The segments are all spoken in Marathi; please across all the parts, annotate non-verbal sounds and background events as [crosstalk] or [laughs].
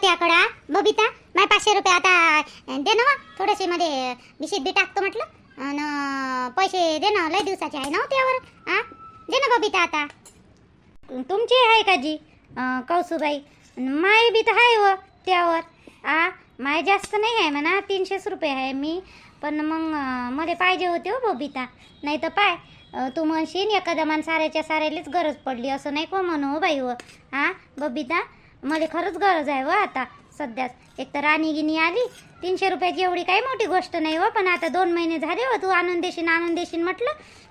तुझ्याकडं आ? बबिता माय पाचशे रुपये आता दे ना मग थोडेसे मध्ये बिशीत बी टाकतो म्हटलं. आणि पैसे दे ना लय दिवसाचे आहे ना हो त्यावर हा? दे ना बबिता आता. तुमची आहे का जी अं, कौसुबाई. माय बी तर आहे व त्यावर. आ माय जास्त नाही आहे म्हणा तीनशेच रुपये आहे मी. पण मग मला पाहिजे होते हो बबिता. नाही तर पाय अं, तू म्हणशील एखाद्या मान साऱ्याच्या साऱ्यालाच गरज पडली असं नाही को म्हणू हो बाई व. हा बबिता मला खरंच गरज आहे व आता. सध्याच. एक तर राणी गिनी आली तीनशे रुपयाची एवढी काही मोठी गोष्ट नाही हो पण आता दोन महिने झाले हो तू आणून देशील आणून देशील म्हटलं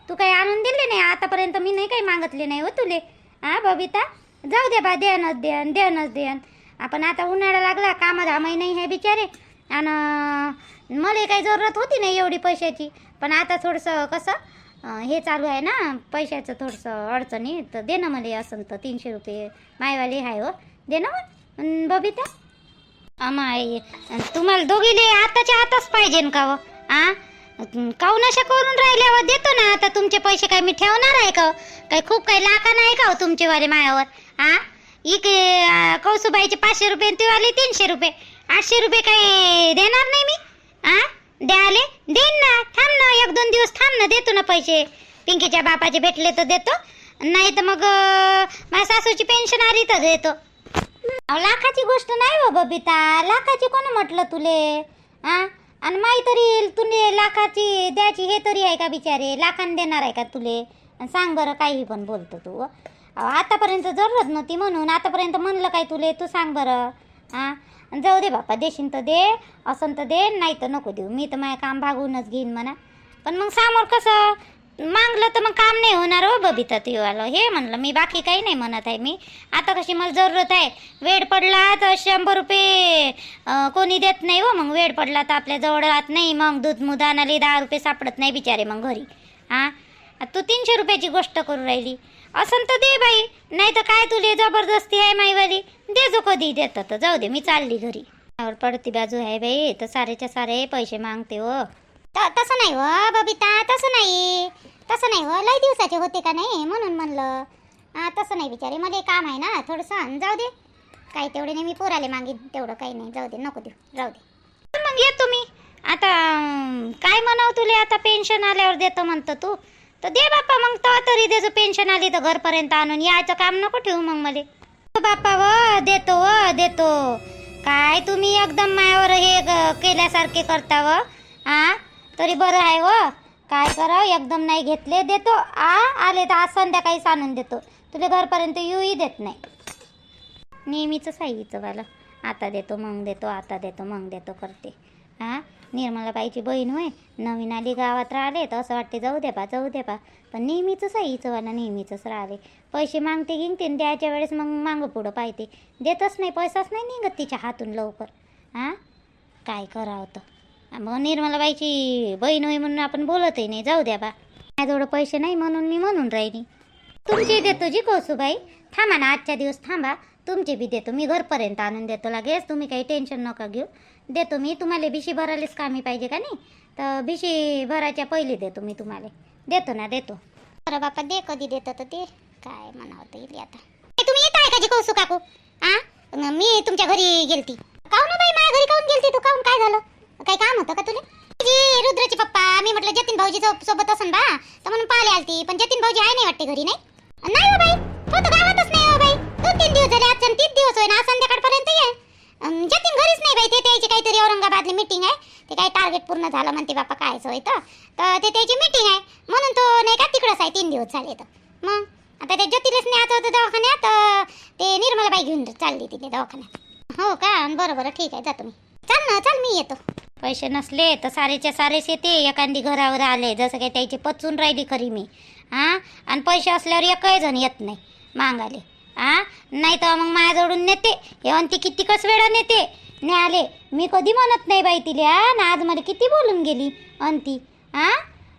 तू काही आणून दिले नाही आतापर्यंत मी नाही काही मागितले नाही हो तुले. हा बबिता जाऊ दे बा देणच देण देणच देण. आपण आता उन्हाळा लागला कामधामही नाही आहे बिचारे. आणि मला काही जरूरत होती नाही एवढी पैशाची. पण आता थोडंसं कसं हे चालू आहे ना पैशाचं थोडंसं अडचणी तर दे ना मला असं तर तीनशे रुपये मायवाले आहे हो. दे ना मग. बबिता? अमाय तुम्हाला दोघीले आताच्या आताच पाहिजे का व आ? काऊन अशा करून राहिल्यावर हो? देतो ना आता तुमचे पैसे काय मी ठेवणार आहे का हो? काही खूप काही लाका नाही का हो तुमचेवाले मायावर? आ? इके कौसुबाईचे पाचशे रुपये आणि तेवाले तीनशे रुपये. आठशे रुपये काही देणार नाही मी? आ? द्याले? देईन ना. थांब ना एक दोन दिवस थांब ना देतो ना पैसे. पिंकीच्या बापाचे भेटले तर देतो. नाही तर मग माझ्या सासूची पेन्शन आली तर देतो. लाखाची गोष्ट नाही हो बबिता. लाखाची कोण म्हटलं तुले? आ? आणि माही तरी तुले लाखाची द्यायची हे तरी आहे का बिचारे? लाखान देणार आहे का तुले? आणि सांग बरं काही पण बोलतो तू. अहो, आतापर्यंत जरूरत नव्हती म्हणून आतापर्यंत म्हणलं काय तुले? तू सांग बरं. हा जाऊ दे बापा देशील तर दे असं तर दे नाही तर नको देऊ. मी तर माझं काम भागवूनच घेईन म्हणा. पण मग समोर कसं? मागलं तर मग काम नाही होणार हो बबिता तुवालं. हे म्हणलं मी बाकी काही नाही म्हणत आहे मी. आता कशी मला जरूरत आहे. वेळ पडला तर शंभर रुपये कोणी देत नाही हो. मग वेळ पडला तर आपल्या जवळ राहत नाही. मग दूध मुद दहा रुपये सापडत नाही बिचारे मग घरी. हां तू तीनशे रुपयाची गोष्ट करू राहिली. असं तर दे बाई. नाही तर काय तुले जबरदस्ती आहे माईवाली? दे जो कधी देतं तर जाऊ दे मी चालली घरी. पडती बाजू आहे बाई. तर सारेच्या सारे पैसे मागते हो. तसं नाही हो बबिता तसं नाही. तसं नाही हो लय दिवसाचे होते का नाही म्हणून म्हणलं. तसं नाही बिचारे मला काम आहे ना थोडंसं जाऊ दे. काही तेवढे नाही मी पोराले मागीन तेवढं काही नाही जाऊ दे नको देऊ जाऊ दे. मग येतो मी आता काय म्हणाव तुले आता पेन्शन आल्यावर देतो म्हणतो तू. तर दे बाप्पा मग तो तरी देजो पेन्शन आली तर घरपर्यंत आणून यायचं काम नको ठेवू मग मला. हो बाप्पा व देतो व देतो. काय तुम्ही एकदम मायावर हे केल्यासारखे करता व आ? तरी बरं आहे व काय करावं? एकदम नाही घेतले देतो. आ आले तर आज संध्याकाळीच आणून देतो. तुला घरपर्यंत येऊही देत नाही. नेहमीच साईचं मला आता देतो मग देतो आता देतो मग देतो करते. हां निर्मलाबाईची बहीण होय. नवीन आली गावात राहिले तर असं वाटते जाऊ दे पा जाऊ दे पा पण नेहमीच साईचं वाला नेहमीचंच राहिले. पैसे मागते गिंगते द्यायच्या वेळेस मग मागं पुढं पाहते. देतच नाही पैसाच नाही निघत तिच्या हातून लवकर. हां काय करावं तर. मग निर्मलाबाईची बहीण होय म्हणून आपण बोलतही नाही जाऊ द्या बा. माझ्याजवळ पैसे नाही म्हणून मी म्हणून राहिली. तुमची देतो जी कौसुबाई. थांबा ना आजच्या दिवस थांबा. तुमचे बी देतो मी घरपर्यंत आणून देतो लागेच. तुम्ही काही टेन्शन नका घेऊ. देतो मी तुम्हाला बिशी भरायलाच कामी पाहिजे का नाही? तर बिशी भरायच्या पहिले देतो मी तुम्हाला. देतो ना देतो. बरं बापा दे कधी देतं तर ते काय म्हणावं येईल आता. तुम्ही येत आहे का जी कौसू काकू आ? मी तुमच्या घरी गेलती. काहून बाई माझ्या घरी काहून गेलती तू? काहून काय झालं? काही काम होतं का तुला? जी रुद्रचे पप्पा मी म्हटलं जतीन भाऊजी सो- सोबत असन बा. तर म्हणून पाहिले आलती. पण जतीन भाऊजी आहे नाही वाटते घरी नाही? नाही हो बाई. तो तर गावातच नाही हो बाई. दोन तीन दिवस झाले आज तीन दिवस होईल ना आज संध्याकाळपर्यंत ये. अं, जतीन घरीच नाही बाई. ते त्याची काहीतरी औरंगाबादली मीटिंग आहे. ते काही टार्गेट पूर्ण झालं म्हणते बापा काय होय तर तर ते त्याची मीटिंग आहे. म्हणून तो नाही का तिकडंच आहे तीन दिवस झाले तर. मग आता ते ज्योतिलेच न्यायचं होतं दवाखान्यात तर ते निर्मलाबाई घेऊन चालली तिथे दवाखान्यात. हो का? बरं बरं ठीक आहे जातो मी चाल ना चाल मी येतो. पैसे नसले तर सारेच्या सारेच येते एखादी घरावर आले जसं काही त्याची पचून राहिली खरी मी. हां? आणि पैसे असल्यावर एकही जण येत नाही मागाले. हां? नाही तर मग माझ्याजवळून नेते. हे अंती कितीकच वेळा नेते. ने आले मी कधी म्हणत नाही बाई तिले हा? ना आज मला किती बोलून गेली? अंती हां?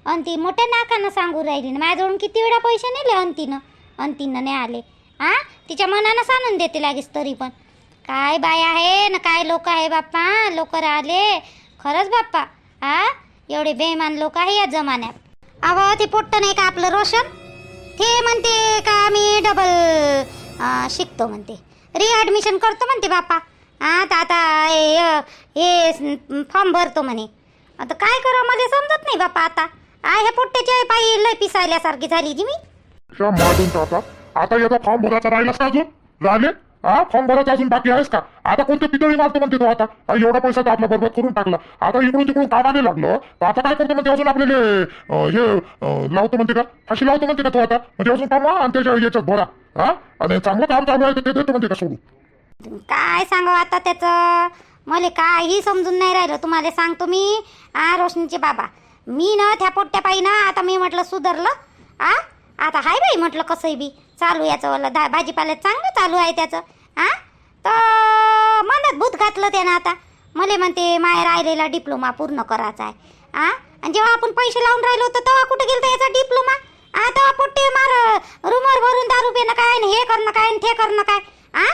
अंती मोठ्या नाकानं सांगू राहिली ना माझ्याजवळून किती वेळा पैसे नेले अंतीनं अंतीनं ने आले हां? तिच्या मनानं सांगून देते लागेच तरी पण. काय बाय आहे ना काय लोक आहे बाप्पा? लोक राहिले. खरंच बाप्पा हा एवढे बेमान लोक आहे या जमान्यात. अहो ते पोट्ट नाही का आपलं रोशन? ते म्हणते का मी डबल शिकतो म्हणते. रिॲडमिशन करतो म्हणते बाप्पा. हा तर आता हे- हे फॉर्म भरतो म्हणे. आता काय करा मला समजत नाही बाप्पा आता. आ ह्या पोट्ट्याच्या पायी लय पिसायल्यासारखी झाली जी मी. आता याचा फॉर्म भरायचा राहिलास का अजून? राहिले हा? फॉर्म भरायचा अजून बाकी आहेस का? आता कोणते पितळी मारतो म्हणते तो आता? हा, एवढा पैसा तर आपला बरबाद करून टाकला. आता इकडून तिकडून कामाने लागलं? तर आता काय करतो म्हणते अजून आपल्याला? हे लावतो म्हणते का? फाशी लावतो म्हणते का तो आता? म्हणजे अजून काम आणि त्याच्या याच्यात भरा. हा? आणि चांगलं काम चालू आहे ते देतो म्हणते का सोडून? काय सांगावं आता त्याचं? मला काही समजून नाही राहिलं. तुम्हाला सांगतो मी. आ रोशनीचे बाबा. मी ना त्या पोट्ट्या पायी ना आता मी म्हटलं सुधारलं. आ आता हाय बाई म्हटलं कसंही बी. चालू याचं वाला दा भाजीपाला चांगलं चालू आहे त्याचं. आ? तर मनात भूत घातलं त्यानं आता. मले म्हणते माय राहिलेला डिप्लोमा पूर्ण करायचा आहे. आ? आणि जेव्हा आपण पैसे लावून राहिलो होतो तेव्हा कुठं गेलं याचा डिप्लोमा? आ तेव्हा पोट्टे मार रूमवर भरून दारू पेनं काय आणि हे करणं काय आणि ते करणं काय? आ?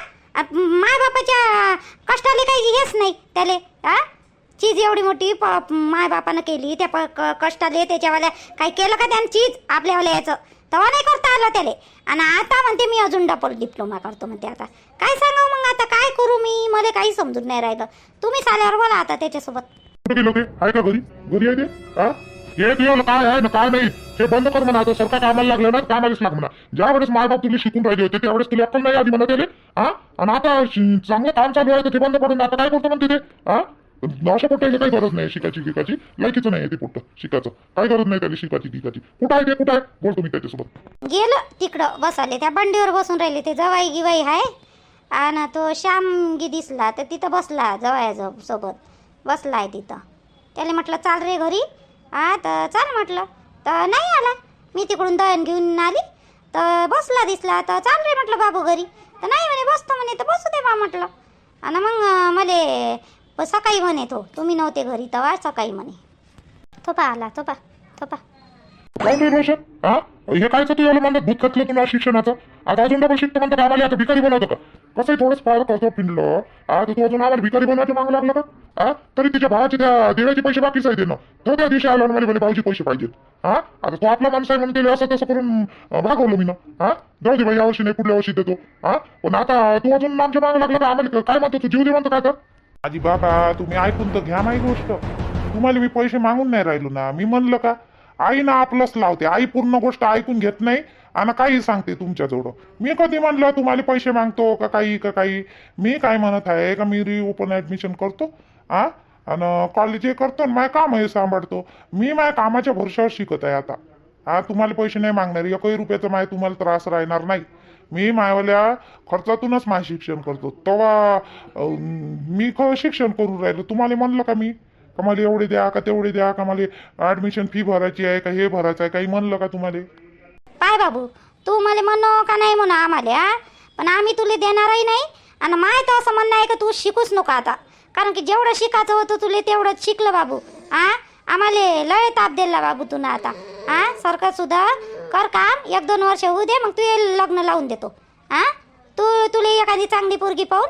माय बापाच्या कष्टाले काही हेच नाही त्याले. आ? चीज एवढी मोठी प मायबापानं केली त्या प कष्टाले त्याच्यावाल्या काही केलं का त्यानं चीज? आपल्यावाल्या याचं. तेव्हा नाही करता आलं त्याले. आणि आता म्हणते मी अजून डबल डिप्लोमा करतो म्हणते आता. काय सांगावं मग आता? काय करू मी? मला काही समजून नाही राहिलं. तुम्ही आल्यावर बोला आता त्याच्यासोबत. कुठे गेलो ते आहे का घरी? घरी आहे ते? हा हे तुझ्या काय आहे? ना काय नाही. हे बंद कर म्हणा आता. सरकार कामाला लागलं ना कामालाच लाग म्हणा. ज्या वेळेस मायबाप तुला शिकून राहिले होते त्यावेळेस तुला अक्कल नाही आधी म्हणा त्याले. हा आणि आता शि- चांगलं काम चालू आहे तर ते बंद पडून आता काय करतो म्हणते ते हा अशा पोट्याची काही गरज नाही शिकायची गिकाची लायकीचं नाही ते पोट्ट शिकायचं. काय गरज नाही त्याला शिकायची गिकाची कुठं आहे ते? कुठं आहे? बोलतो मी त्याच्यासोबत. गेलं तिकडं बसाले त्या बंडीवर बसून राहिले. ते जवाई गिवाई आहे आणि तो श्याम गी दिसला तर तिथं बसला जवाया सोबत बसला आहे तिथं. त्याला म्हटलं चाल रे घरी. हा तर चाल म्हटलं. तर नाही आला. मी तिकडून दळण घेऊन आली. तर बसला दिसला. तर चाल रे म्हटलं बाबू घरी. तर नाही म्हणे बसतो म्हणे. तर बसू दे बा म्हटलं. आणि मग अं, मले व सकाळी म्हणे तो. तुम्ही नव्हते घरी तवा सकाळी म्हणे. तो पा आला तो पा तो पा काय रोशन हा? हे काय तू एवढं म्हणत भूत घातलं तुला शिक्षणाचं? आता अजून डबल शिकतो म्हणतो कामाला आता भिकारी बनवतो का? कसंही थोडंच पाहिलं कसं पिंडलं. हा तू अजून आम्हाला भिकारी बनवायचं मागू लागलं का? हा? तरी तिच्या भावाचे त्या देवाचे पैसे बाकीच आहे देणं तो त्या दिवशी आला मला म्हणे भाऊचे पैसे पाहिजेत. हा? आता तो आपला माणूस आहे म्हणून असं तसं करून भागवलं मी ना हा? जाऊ दे भाई यावर्षी नाही पुढल्या वर्षी देतो. हा? पण आता तू अजून आमच्या मागू लागलं का? आम्हाला काय म्हणतो तू? जीव दे म्हणतो काय तर आजी बाबा तुम्ही ऐकून तर घ्या नाही गोष्ट. तुम्हाला मी पैसे मागून नाही राहिलो ना. मी म्हणलं का आई ना आपलंच लावते. आई पूर्ण गोष्ट ऐकून घेत नाही आणि काही सांगते तुमच्याजवळ. मी कधी म्हणलं तुम्हाला पैसे मागतो का काही का काही? मी काय म्हणत आहे का मी री ओपन ॲडमिशन करतो आ? आणि कॉलेज हे करतो आणि माझं काम हे सांभाळतो. मी माझ्या कामाच्या भरशावर शिकत आहे आता. हा तुम्हाला पैसे नाही मागणार. एकही रुपयाचा माय तुम्हाला त्रास राहणार नाही. मी मायवाल्या खर्चातूनच माझे शिक्षण करतो. तेव्हा मी ख शिक्षण करून राहिलो. तुम्हाला म्हणलं का मी? का मला एवढे द्या का तेवढे द्या का मला ॲडमिशन फी भरायची आहे का हे भरायचं आहे काही म्हणलं का तुम्हाला? पाय बाबू तू मला म्हणो का नाही म्हणू आम्हाला पण आम्ही तुला देणारही नाही आणि माय तर असं म्हणणं आहे का तू शिकूच नको आता. कारण की जेवढं शिकायचं होतं तुला तेवढंच शिकलं बाबू आ आम्हाला लय ताप दिला बाबू तुला आता आ सरकारसुद्धा कर काम एक दोन वर्ष होऊ दे मग तू हे लग्न लावून देतो. हा तू तुला एखादी चांगली पोरगी पाहून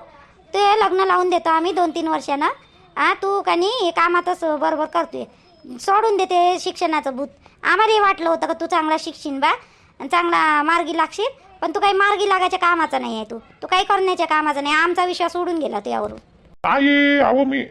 तू हे लग्न लावून देतो आम्ही दोन तीन वर्षानं. हा तू का नाही हे कामातच बरोबर करतोय. सोडून देते शिक्षणाचं भूत. आम्हालाही वाटलं होतं का तू चांगला शिकशील बा चांगला मार्गी लागशील पण तू काही मार्गी लागायच्या कामाचा नाही आहे तू. तू काही करण्याच्या कामाचा नाही. आमचा विश्वास सोडून गेला तुझ्यावरून आई अहो मी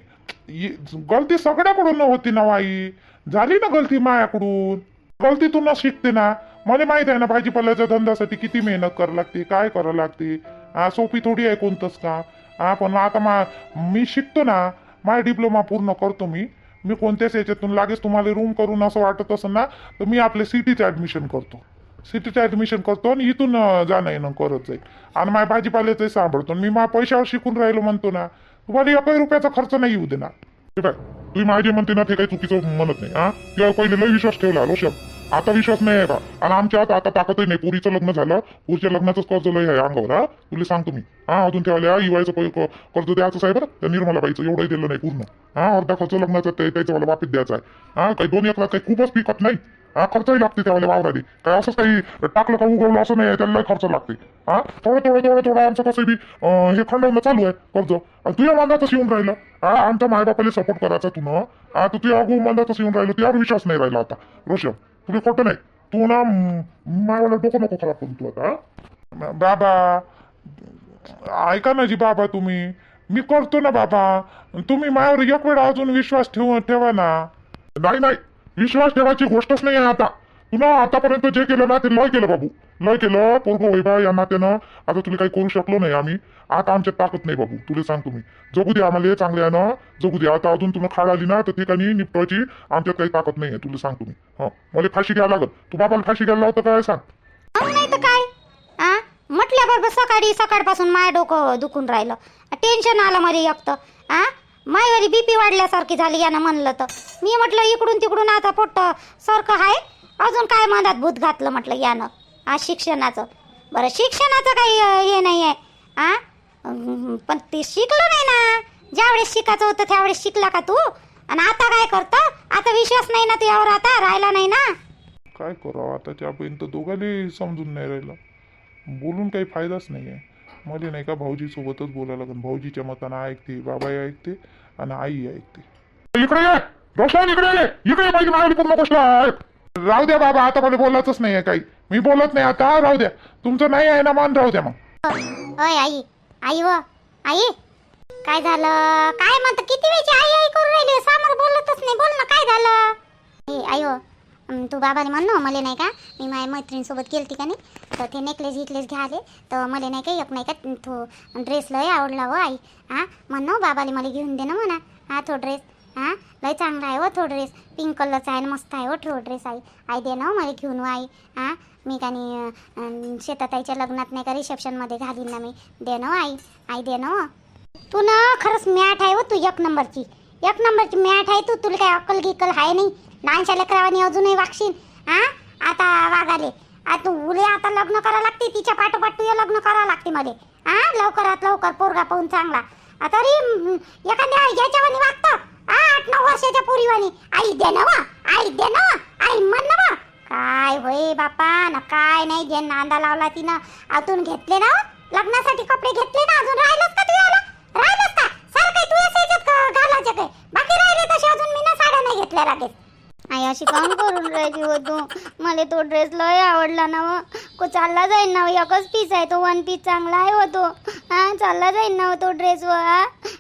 गलती सगळ्याकडून होती ना आई. झाली ना गलती मायाकडून? गलतीतून शिकते ना. मला माहीत आहे ना भाजीपाल्याच्या धंद्यासाठी किती मेहनत करावी लागते काय करावं लागते. हा सोपी थोडी आहे कोणतंच का? हा पण आता मा मी शिकतो ना माझा डिप्लोमा पूर्ण करतो मी. मी कोणत्याच याच्यातून लागेच तुम्हाला रूम करून असं वाटत असेल ना तर मी आपल्या सिटीचं ॲडमिशन करतो. सिटीचं ॲडमिशन करतो आणि इथून जाणं येणं करत जाईल. आणि माझ्या भाजीपाल्याचंही सांभाळतो. मी माझ्या पैशावर शिकून राहिलो म्हणतो ना तुम्हाला एकही रुपयाचा खर्च नाही येऊ देणार. ते तुम्ही माझे म्हणते ना ते काही चुकीचं म्हणत नाही हा? पहिले लय विश्वास ठेवला रोशन आता विश्वास नाही आहे का? आणि आमच्या आता आता ताकदही नाही. पुरीचं लग्न झालं. पुरीच्या लग्नाचंच कर्ज लय आहे अंगावर हा? तुला सांगतो मी. हा अजून ठेवल्या इवायचं कर्ज द्यायचं साहेब त्या निर्मला बाईचं एवढंही दिलं नाही पूर्ण. हा अर्धा खर्च लग्नाचा ते त्याचं मला वापिस द्यायचा आहे. हा काही दोन एकरात काही खूपच पिकत नाही. हा? खर्चही लागते त्यावेळेला वावराने काय असंच काही टाकलं का उगवलं असं नाही त्याला खर्च लागते. हा? थोडं थोडं थोडं थोडं आमचं कसं बी हे खंडवणं चालू आहे कर्ज. आणि तुझ्या मांदातच येऊन राहिलं. हा? आमच्या मायबापाला सपोर्ट करायचा तू ना. हा? तू तुझ्या अगो मांदातच येऊन राहिलं. तुझ्यावर विश्वास नाही राहिला आता. रोशन तुला खोटं नाही. तू ना मायवाला डोकं नको खराब करू तू आता बाबा ऐका ना जी बाबा तुम्ही. मी करतो ना बाबा. तुम्ही माझ्यावर एक वेळ अजून विश्वास ठेव ठेवा ना. नाही नाही. विश्वास ठेवायची गोष्टच नाही आहे आता. तुला आतापर्यंत जे केलं ना ते लय केलं बाबू. लय केलं पोरगो वैभा या नात्यानं आता तुला काही करू शकलो नाही आम्ही. आता आमच्यात ताकद नाही बाबू तुला सांगतो मी जगू दे आम्हाला चांगले आहे ना. जगू दे. आता अजून तुला खाड आली ना तर ठिकाणी निपटायची. आमच्यात काही ताकद नाही आहे तुला सांगतो मी हा. मला फाशी घ्यायला लागत तू बाबाला फाशी घ्यायला होतं काय सांग? नाही तर काय? म्हटल्याबरोबर सकाळी सकाळपासून माय डोकं दुखून राहिलं. टेन्शन आलं मला एकतं आ? मायवारी बीपी वाढल्यासारखी झाली यानं म्हणलं तर. मी म्हटलं इकडून तिकडून आता पोट्ट सारखं आहे अजून काय मनात भूत घातलं म्हटलं यानं. आज शिक्षणाचं. बरं शिक्षणाचं काही हे नाही आहे आ पण ते शिकलं नाही ना. ज्यावेळेस शिकायचं होतं त्यावेळेस शिकला का तू? आणि आता काय करतं? आता विश्वास नाही ना तुझ्यावर आता राहिला नाही ना? काय करावं? आता पर्यंत दोघांनी समजून नाही राहिलं. बोलून काही फायदाच नाही आहे मला नाही का भाऊजी सोबतच बोलायला लागेल. भाऊजीच्या मतानं ऐकते बाबाही ऐकते आणि आई ऐकते. इकडे ये! रोशन इकडे ये! इकडे ये माझी मागणी पूर्ण गोष्ट ऐक राहू द्या बाबा आता मला बोलायचंच नाही आहे काही. मी बोलत नाही आता राहू द्या. तुमचं नाही आहे ना मान राहू द्या मग. अय आई. आई व आई. काय झालं? काय म्हणत? किती वेळची आई आई करून राहिली? समोर बोलतच नाही. बोल ना काय झालं? ए आई हो तू बाबाने म्हण ना मला नाही का मी माझ्या मैत्रिणीसोबत गेलती का नाही तर ते नेकलेस गिकलेस घ्याले तर मला नाही का एक नाही का तो ड्रेस लय आवडला हो आई हां म्हण ना बाबाले मला घेऊन दे ना म्हणा हा तो ड्रेस हां लय चांगला आहे हो तो ड्रेस पिंक कलरचा आहे आणि मस्त आहे हो तो ड्रेस आई आई दे ना मला घेऊन आई हां मी का नाही शेताताईच्या लग्नात नाही का रिसेप्शनमध्ये घालीन ना मी दे ना आई आई दे ना तू ना खरंच मॅट आहे हो तू एक नंबरची एक नंबरची मॅट आहे तू तुला काय अक्कल गिकल आहे नाही लहानशा लेकरावानी अजूनही वागशील हा आता वागाले आ तू उले आता लग्न करावं लागते तिच्या पाठोपाठ तुझ्या लग्न करावं लागते मध्ये हा लवकरात लवकर पोरगा पाहून चांगला. तरी एखाद्या याच्यावानी वागतं. हा आठ नऊ वर्षाच्या पोरीवानी. आई दे ना वा आई दे ना आई म्हण ना काय होय बापा ना काय नाही जे नांदा लावला तिनं. अजून घेतले ना लग्नासाठी कपडे घेतले ना अजून? राहिलंच का तुझ्याला राहिलंच का? सर काही तू असं घालायचं काय? बाकी राहिले तसे अजून मी ना साड्या नाही घेतल्या लागेल आई अशी काम करून राहिली हो तू. मला तो ड्रेस लय आवडला ना हो. को चालला जाईल ना हो, एकच पीस आहे तो वन पीस चांगला आहे हो तो. हा चालला जाईल ना हो तो ड्रेस व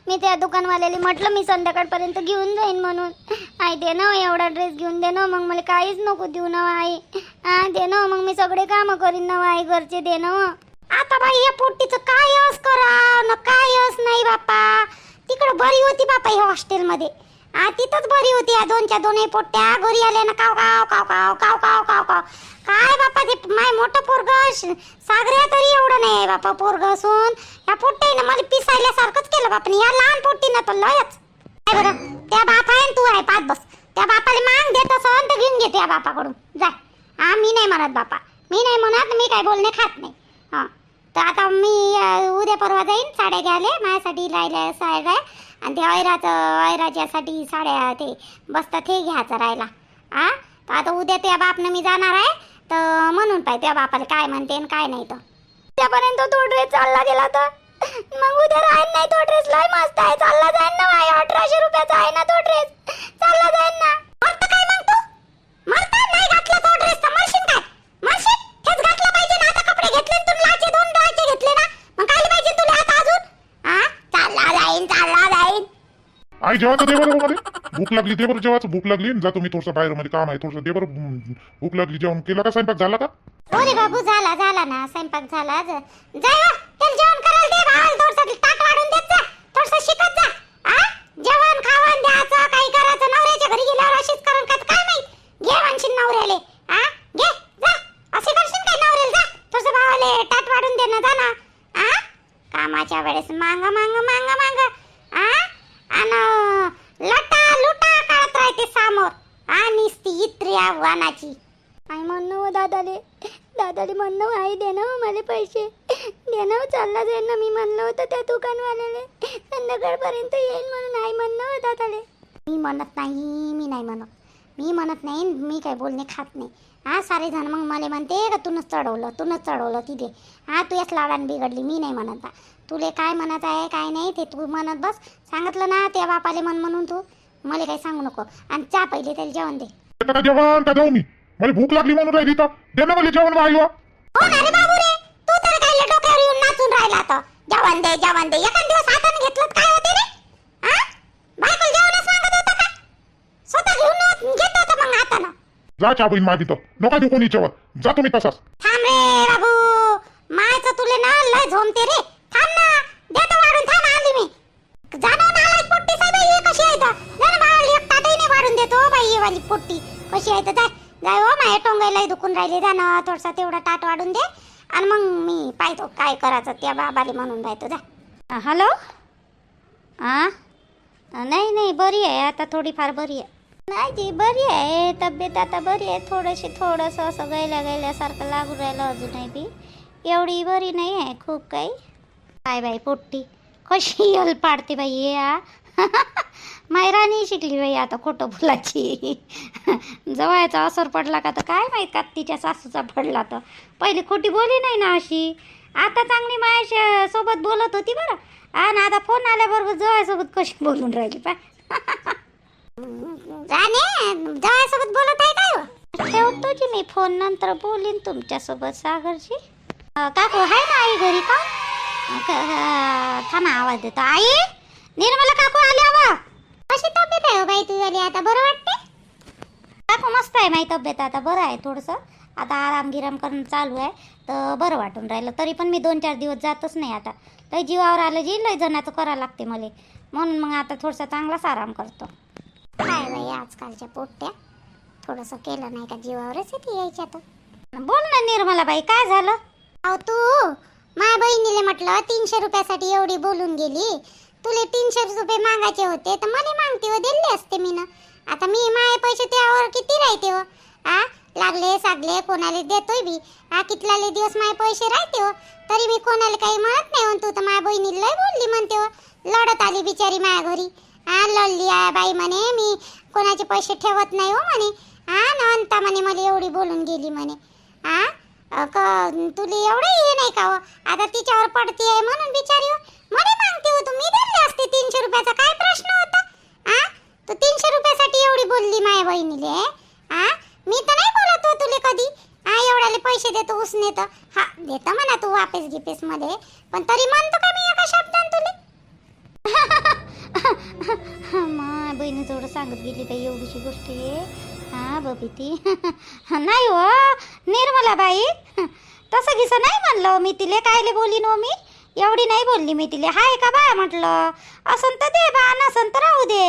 मी त्या दुकानवाल्याला म्हटलं मी संध्याकाळपर्यंत घेऊन जाईन म्हणून. आई दे ना हो एवढा ड्रेस घेऊन दे ना मग मला काहीच नको देऊ ना आई. हा दे ना मग मी सगळे कामं करीन ना आई घरचे दे ना आता बाई या पोट्टीचं काय अस करा न काय अस नाही बापा. तिकडं बरी होती बापा ह्या हॉस्टेलमध्ये आ तिथंच बरी होती या दोनच्या दोनही पोट्ट्या. घरी आल्या ना काव काव काव काव काव काव काव काव. काय बापा ते माय मोठं पोरग सागऱ्या तरी एवढं नाही आहे बापा पोरग असून. या पोट्ट्यानं मला पिसायल्यासारखंच केलं बापने. या लहान पोट्टीनं तर लयच. काय बरं? त्या बाप आहे तू आहे पाच बस. त्या बापाला मांग देत असं तर घेऊन घेते या बापाकडून. जाय हा मी नाही म्हणत बापा. मी नाही म्हणत मी काय बोलणे खात नाही. हा. तर आता मी उद्या परवा जाईन साड्या घ्यायला. माझ्यासाठी राहिल्या साड्या. आणि ते ऐराचं ऐराच्यासाठी साड्या ते बसतात हे घ्यायचं राहिला. आ? तर आता उद्या त्या बापनं मी जाणार आहे तर म्हणून पाय त्या बापाला काय म्हणते आणि काय नाही तर. त्यापर्यंत तो ड्रेस चालला गेला तर. मग उद्या राहील नाही तो ड्रेस लय मस्त आहे. चालला जाईल ना अठराशे रुपयाचा आहे ना तो ड्रेस चालला जाईल ना मरतं काय मग तू मरता नाही घातला तो ड्रेस तर मरशील काय मरशील हेच घातला पाहिजे ना आता कपडे घेतले ना तुला लाचे दोन लाचे घेतले ना मग काय पाहिजे तुला आता अजून हा चालला जाईन चालला जाईन आई जेवायचं दे बरं मध्ये भूक लागली दे बरं जेवायचं भूक लागली न जातो मी थोडंसं बाहेर मध्ये काम आहे थोडस दे बरं भूक लागली जेवण केला का स्वयंपाक झाला का? हो रे बाबू झाला झाला ना स्वयंपाक झाला जाय हो, त्याला जेवण करायला दे भावाला थोडंसं ताट वाढून देत जा शिकत जा. आ? जेवण खावण द्यायचं काही करायचं नवऱ्याच्या घरी गेल्यावर अशीच करून का काय माहीत? घे म्हणशील नवऱ्याले. आ? घे जा. असे करशील काय नवऱ्याला? जा. भावाले ताट वाढून दे ना जा ना. आ? कामाच्या वेळेस मांग मांग मांग मांग. आणि लटा लुटा काढत राहते समोर. आ निसती इत्री आव्हानाची. आई म्हणणं हो दादाले. दादाले म्हणणं आई दे ना हो मला पैसे. दे ना हो, चालला जाईल ना. मी म्हणलं होतं त्या दुकानवाल्याले. संध्याकाळपर्यंत येईल म्हणून आई म्हणणं हो दादाले. मी म्हणत नाही मी नाही म्हणत. मी म्हणत नाही मी काय बोलणे खात नाही. हा सारे जण मग मला म्हणते का तूनच चढवलं तूनच चढवलं तिथे. हा तू याच लाडाने बिघडली मी नाही म्हणत. तुले काय म्हणत आहे काय नाही ते तू म्हणत बस. सांगितलं ना त्या बापाले म्हण म्हणून तू. मला काही सांगू नको. आणि चा पहिले त्याला जेवण दे. जेवण? का जाऊ मी मला भूक लागली म्हणून राहिली तर. दे ना मला जेवण हो बा तू येऊन नाचून राहिला आता. जेवण दे जेवण दे. एखाद दिवस हाताने घेतलं काय होते रे? स्वतः घेऊन घेत मग हातानं. जा चा बहीण माझी तर. नका देऊ कोणी जेवण. जा तुम्ही तसाच. थांब रे बाबू. मायचं तुले ना लय झोमते रे. थांब ना. देतो वाढून थांब आली मी. जाणं नालाय पोट्टी साहेब ही कशी आहे तर जरा मला एक ताटही वाढून देतो हो बाई ही वाली पोट्टी. कशी आहे तर जाय जाय हो माझ्या टोंगायला दुखून राहिली. राहिले ना थोडसा तेवढा ताट वाढून दे. आणि मग मी पाहतो काय करायचं त्या बाबाले म्हणून राहतो जा. हॅलो? हां नाही नाही बरी आहे. आता थोडीफार बरी आहे. नाही जी बरी आहे. तब्येत आता बरी आहे. थोडीशी थोडंसं असं गैल्या गैल्यासारखं लागू राहिलं अजूनही बी. एवढी बरी नाही आहे खूप काही. काय बाई पोट्टी. कशी यल पाडते बाई हे आ [laughs] मायरानी शिकली बाई आता खोटं बोलायची. [laughs] जवळचा असर पडला का तर काय माहीत का तिच्या सासूचा पडला तर. पहिली खोटी बोली नाही ना अशी. आता चांगली माझ्या सोबत बोलत होती बरं. आणि आता फोन आल्याबरोबर जवळसोबत कशी बोलून राहिली पाय जाणे [laughs] जवासोबत बोलत आहे काय हो? ठेवतो की मी फोन नंतर बोलीन तुमच्यासोबत सागरची अं, काकू आहे ना आई घरी का? थांबा आवाज देतो. आई निर्मला काकू आल्या वा कशी तब्येत आहे हो बाई आली? आता बरं वाटते? काकू मस्त आहे माझी तब्येत. आता बरं आहे थोडंसं. आता आराम गिराम करून चालू आहे. तर बरं वाटून राहिलं. तरी पण मी दोन चार दिवस जातच नाही आता. लय जीवावर आलं जी लय जणाचं करावं लागते मला. म्हणून मग आता थोडसा चांगलाच आराम करतो. काय बाई आजकालच्या पोट्या? थोडंसं केलं नाही का? जीवावरच येते यायच्या तर बोल ना निर्मला बाई काय झालं? अहो तू माझ्या बहिणीले म्हटलं तीनशे रुपयासाठी एवढी बोलून गेली. तुले तीनशे रुपये मागायचे होते तर मला मागते हो दिले असते मी ना आता मी माझे पैसे त्यावर किती राहते हो आ? लागले सागले कोणाला देतोय बी? आ कितलाले दिवस माझे पैसे राहते हो तरी मी कोणाला काही म्हणत नाही हो तू तर माझ्या बहिणीला लय बोलली म्हणते हो लढत आली बिचारी माझ्या घरी. आ लढली आ बाई म्हणे मी कोणाचे पैसे ठेवत नाही हो म्हणे. आ नंतर म्हणे मला एवढी बोलून गेली म्हणे. आ? तुला एवढं हे नाही का हो? आता तिच्यावर पडती आहे म्हणून बिचारी हो. मध्ये म्हणे मागते हो तुम्ही दिले असते तीनशे रुपयाचा. काय प्रश्न होता? आ? तू तीनशे रुपयासाठी एवढी बोलली माझ्या बहिणीले आ? मी तर नाही बोलत हो तुले कधी. हा एवढ्याले पैसे देतो उसने तर. हा देतं म्हणा तू वापस गिपेस मध्ये पण तरी म्हणतो का मी एका शब्दान तुले? [laughs] मा थोडं सांगत गेली तर एवढीशी गोष्ट आहे. हा बबीती. [laughs] नाही हो निर्मला बाई [laughs] तसं घिसं नाही म्हणलं मी तिले कायले बोलीन हो मी? एवढी नाही बोलली मी तिले. हाय का बा म्हटलं. असं तर दे बा नसन तर राहू दे.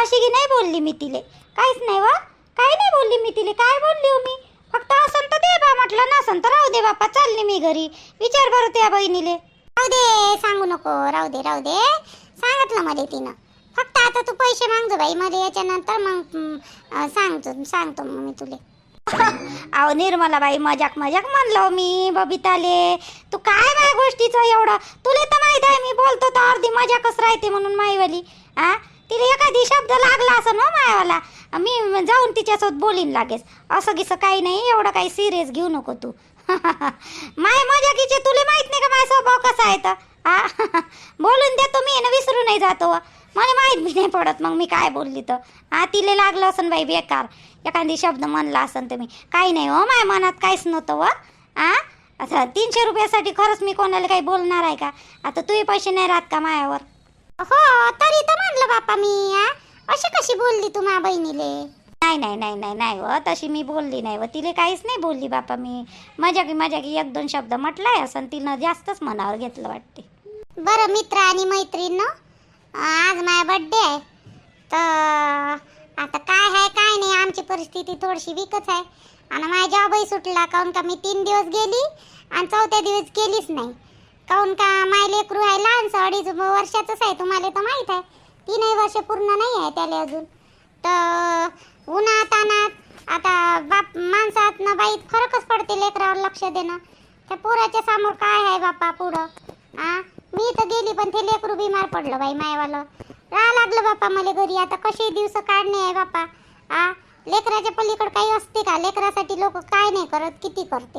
अशी की नाही बोलली मी तिले. काहीच नाही वा काही नाही बोलली मी तिले. काय बोलली हो मी? फक्त असं तर दे बा म्हटलं नसन तर राहू दे बाप्पा. चालली मी घरी. विचार बरं त्या बहिणीले. राहू दे सांगू नको. राहू दे राहू दे. सांगितलं मला तिनं. फक्त आता तू पैसे मागतो बाई मला याच्यानंतर मग सांगतो सांगतो मग मी तुले. [laughs] अहो निर्मला बाई मजाक मजाक म्हणलो मी बबिताले. तू काय माझ्या गोष्टीचं एवढं? तुला तर माहीत आहे मी बोलतो तर अर्धी मजाकच राहते म्हणून माईवाली. आ? तिला एखादी शब्द लागला असं ना मायावाला मी जाऊन तिच्यासोबत बोलीन लागेच. असं गिसं काही नाही एवढं काही सिरियस घेऊ नको तू. [laughs] माय मजाकीचे तुला माहीत नाही का माझा स्वभाव कसा आहे तर? [laughs] बोलून देतो मी ना विसरू नाही जातो. मला माहीत बी नाही पडत. मग मी काय बोलली तर? हा तिले लागलं असन बाई बेकार. एखादी शब्द म्हणला असन तर मी. काही नाही हो माझ्या मनात काहीच नव्हतं व. आ आता तीनशे रुपयासाठी खरंच मी कोणाला काही बोलणार आहे का? आता तुही पैसे नाही राहत का मायावर? हो तरी तर म्हणलं बापा मी आ अशी कशी बोलली तू माझ्या बहिणीले? नाही नाही नाही नाही नाही व तशी मी बोलली नाही व. तिले काहीच नाही बोलली बापा मी. माझ्या की माझ्या की एक दोन शब्द म्हटलाय असं तिनं जास्तच मनावर घेतलं वाटते. बरं मित्र आणि मैत्रीण आज माझा बड्डे आहे. तर आता काय आहे काय नाही आमची परिस्थिती थोडीशी विकच आहे. आणि माझा जॉबही सुटला काहून का मी तीन दिवस गेली आणि चौथ्या दिवस गेलीच नाही. काहून का माय लेकरू आहे लहानसं अडीच वर्षाचंच आहे तुम्हाला तर माहीत आहे. तीनही वर्ष पूर्ण नाही आहे त्याला अजून. तर उन्हात तानात आता बाप माणसात ना बाईत फरकच पडते लेकरावर लक्ष देणं. त्या पोराच्या समोर काय आहे बापा पुढं? आ? मी तर गेली पण ते लेकरू बिमार पडलं बाई मायवालं. राहा लागलं बापा मला घरी आता कसे दिवस काढणे आहे बापा? आ? लेकराच्या पलीकडे काही असते का? लेकरासाठी लोक काय नाही करत किती करते?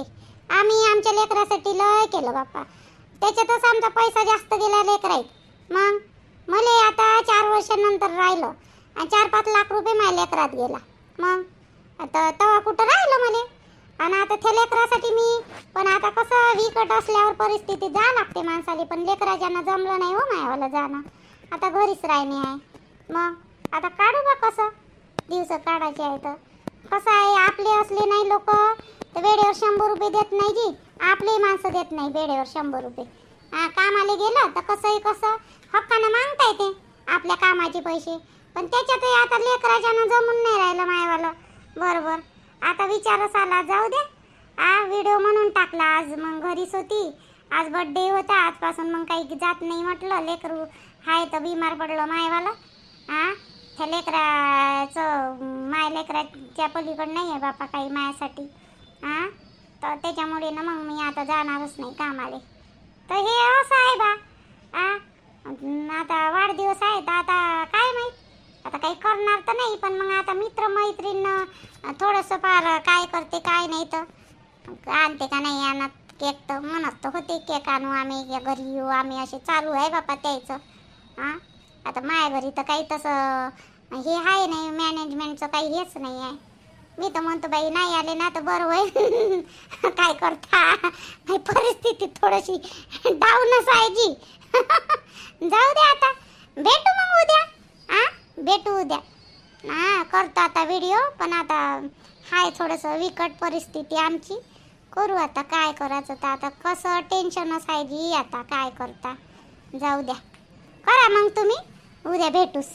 आम्ही आमच्या लेकरासाठी लय केलं बापा. त्याच्यातच आमचा पैसा जास्त गेला लेकरात मग? मला आता चार वर्षानंतर राहिलं. आणि चार पाच लाख रुपये माझ्या लेकरात गेला. मग? आता तवा कुठं राहिलं मला? आणि आता ते लेकरासाठी मी पण आता कसं विकट असल्यावर परिस्थिती जा लागते माणसाला पण लेकराच्यानं जमलं नाही हो मायावाला जाणं. आता घरीच राहिणे आहे. मग आता काढू बा कसं? दिवस काढायचे आहे तर कसं आहे आपले असले नाही लोक तर वेळेवर शंभर रुपये देत नाही जी. आपले माणसं देत नाही वेळेवर शंभर रुपये. हा कामाला गेलं तर कसंही कसं हक्कानं मागता येते आपल्या कामाचे पैसे. पण त्याच्यातही आता लेकराच्यानं जमून नाही राहिलं मायवालं. बरोबर आता विचारच आला जाऊ द्या आ व्हिडिओ म्हणून टाकला आज. मग घरीच होती. आज बड्डे होता. आजपासून मग काही जात नाही म्हटलं. लेकरू हाय तर बिमार पडलं मायवाला. आ त्या लेकराचं माय लेकराच्या पलीकडं नाही आहे बापा काही मायासाठी. हां तर त्याच्यामुळे ना मग मी आता जाणारच नाही कामाले. तर हे असं आहे बा. आ आता वाढदिवस आहे तर आता काय माहीत? आता काही करणार तर नाही पण मग आता मित्र मैत्रीण थोडंसं फार काय करते काय नाही तर. आणते का नाही आणत केक तर म्हणत तर होते केक आणू आम्ही या घरी येऊ आम्ही असे चालू आहे बापा त्यायचं हां? आता माझ्या घरी तर काही तसं हे आहे नाही मॅनेजमेंटचं काही हेच नाही आहे. मी तर म्हणतो बाई नाही आले ना तर बरं होईल. [laughs] काय करता? काही परिस्थिती थोडीशी डाऊनच आहे जी. [laughs] जाऊ दे आता. भेटू मग उद्या. हां? भेटू उद्या. ना करतो आता व्हिडिओ पण आता हाय थोडंसं विकट परिस्थिती आमची. करू आता काय करायचं तर आता कसं टेन्शनच आहे जी आता काय करता. जाऊ द्या. करा मग तुम्ही. उद्या भेटूस.